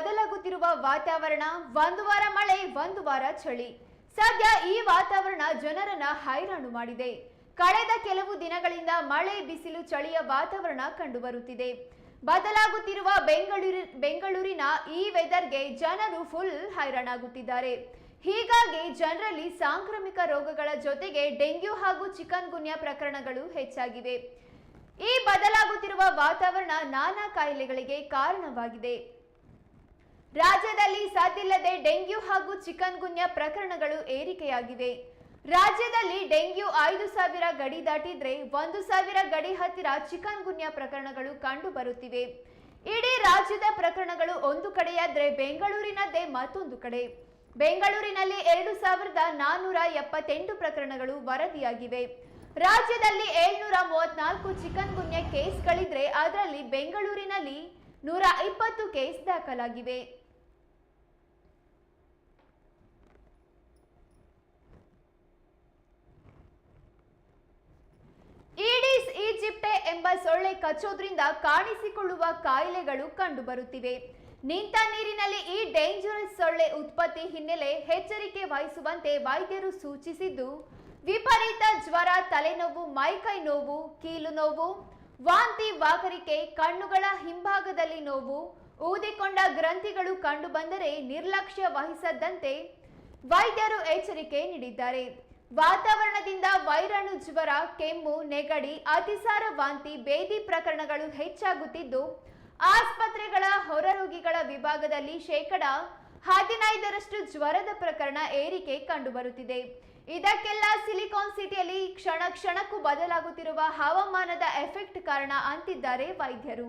ಬದಲಾಗುತ್ತಿರುವ ವಾತಾವರಣ, ಒಂದು ವಾರ ಮಳೆ, ಒಂದು ವಾರ ಚಳಿ. ಸದ್ಯ ಈ ವಾತಾವರಣ ಜನರನ್ನ ಹೈರಾಣು ಮಾಡಿದೆ. ಕಳೆದ ಕೆಲವು ದಿನಗಳಿಂದ ಮಳೆ, ಬಿಸಿಲು, ಚಳಿಯ ವಾತಾವರಣ ಕಂಡುಬರುತ್ತಿದೆ. ಬದಲಾಗುತ್ತಿರುವ ಬೆಂಗಳೂರು, ಬೆಂಗಳೂರಿನ ಈ ವೆದರ್ಗೆ ಜನರು ಫುಲ್ ಹೈರಾಣಾಗುತ್ತಿದ್ದಾರೆ. ಹೀಗಾಗಿ ಜನರಲ್ಲಿ ಸಾಂಕ್ರಾಮಿಕ ರೋಗಗಳ ಜೊತೆಗೆ ಡೆಂಗ್ಯೂ ಹಾಗೂ ಚಿಕನ್ ಗುನ್ಯಾ ಪ್ರಕರಣಗಳು ಹೆಚ್ಚಾಗಿವೆ. ಈ ಬದಲಾಗುತ್ತಿರುವ ವಾತಾವರಣ ನಾನಾ ಕಾಯಿಲೆಗಳಿಗೆ ಕಾರಣವಾಗಿದೆ. ರಾಜ್ಯದಲ್ಲಿ ಸದ್ದಿಲ್ಲದೆ ಡೆಂಗ್ಯೂ ಹಾಗೂ ಚಿಕನ್ ಗುನ್ಯಾ ಪ್ರಕರಣಗಳು ಏರಿಕೆಯಾಗಿವೆ. ರಾಜ್ಯದಲ್ಲಿ ಡೆಂಗ್ಯೂ ಐದು ಸಾವಿರ ಗಡಿ ದಾಟಿದ್ರೆ ಒಂದು ಸಾವಿರ ಗಡಿ ಹತ್ತಿರ ಚಿಕನ್ ಗುನ್ಯಾ ಪ್ರಕರಣಗಳು ಕಂಡು ಬರುತ್ತಿವೆ ಇಡೀ ರಾಜ್ಯದ ಪ್ರಕರಣಗಳು ಒಂದು ಕಡೆಯಾದ್ರೆ ಬೆಂಗಳೂರಿನದ್ದೇ ಮತ್ತೊಂದು ಕಡೆ. ಬೆಂಗಳೂರಿನಲ್ಲಿ ಎರಡು ಸಾವಿರದ ನಾನ್ನೂರ ಎಪ್ಪತ್ತೆಂಟು ಪ್ರಕರಣಗಳು ವರದಿಯಾಗಿವೆ. ರಾಜ್ಯದಲ್ಲಿ ಏಳ್ನೂರ ಮೂವತ್ನಾಲ್ಕು ಚಿಕನ್ ಗುನ್ಯಾ ಕೇಸ್ಗಳಿದ್ರೆ ಅದರಲ್ಲಿ ಬೆಂಗಳೂರಿನಲ್ಲಿ ನೂರ ಇಪ್ಪತ್ತು ಕೇಸ್ ದಾಖಲಾಗಿವೆ. ಸೊಳ್ಳೆ ಕಚ್ಚೋದ್ರಿಂದ ಕಾಣಿಸಿಕೊಳ್ಳುವ ಕಾಯಿಲೆಗಳು ಕಂಡುಬರುತ್ತಿವೆ. ನಿಂತ ನೀರಿನಲ್ಲಿ ಈ ಡೇಂಜರಸ್ ಸೊಳ್ಳೆ ಉತ್ಪತ್ತಿ ಹಿನ್ನೆಲೆ ಎಚ್ಚರಿಕೆ ವಹಿಸುವಂತೆ ವೈದ್ಯರು ಸೂಚಿಸಿದ್ದು, ವಿಪರೀತ ಜ್ವರ, ತಲೆನೋವು, ಮೈಕೈ ನೋವು, ಕೀಲು ನೋವು, ವಾಂತಿ ವಾಕರಿಕೆ ಕಣ್ಣುಗಳ ಹಿಂಭಾಗದಲ್ಲಿ ನೋವು, ಊದಿಕೊಂಡ ಗ್ರಂಥಿಗಳು ಕಂಡುಬಂದರೆ ನಿರ್ಲಕ್ಷ್ಯ ವಹಿಸದಂತೆ ವೈದ್ಯರು ಎಚ್ಚರಿಕೆ ನೀಡಿದ್ದಾರೆ. ವಾತಾವರಣದಿಂದ ವೈರಾಣು ಜ್ವರ, ಕೆಮ್ಮು, ನೆಗಡಿ, ಅತಿಸಾರ ವಾಂತಿ, ಬೇದಿ ಪ್ರಕರಣಗಳು ಹೆಚ್ಚಾಗುತ್ತಿದ್ದು, ಆಸ್ಪತ್ರೆಗಳ ಹೊರರೋಗಿಗಳ ವಿಭಾಗದಲ್ಲಿ ಶೇಕಡ ಹದಿನೈದರಷ್ಟು ಜ್ವರದ ಪ್ರಕರಣ ಏರಿಕೆ ಕಂಡುಬರುತ್ತಿದೆ. ಇದಕ್ಕೆಲ್ಲ ಸಿಲಿಕಾನ್ ಸಿಟಿಯಲ್ಲಿ ಕ್ಷಣ ಕ್ಷಣಕ್ಕೂ ಬದಲಾಗುತ್ತಿರುವ ಹವಾಮಾನದ ಎಫೆಕ್ಟ್ ಕಾರಣ ಅಂತಿದ್ದಾರೆ ವೈದ್ಯರು.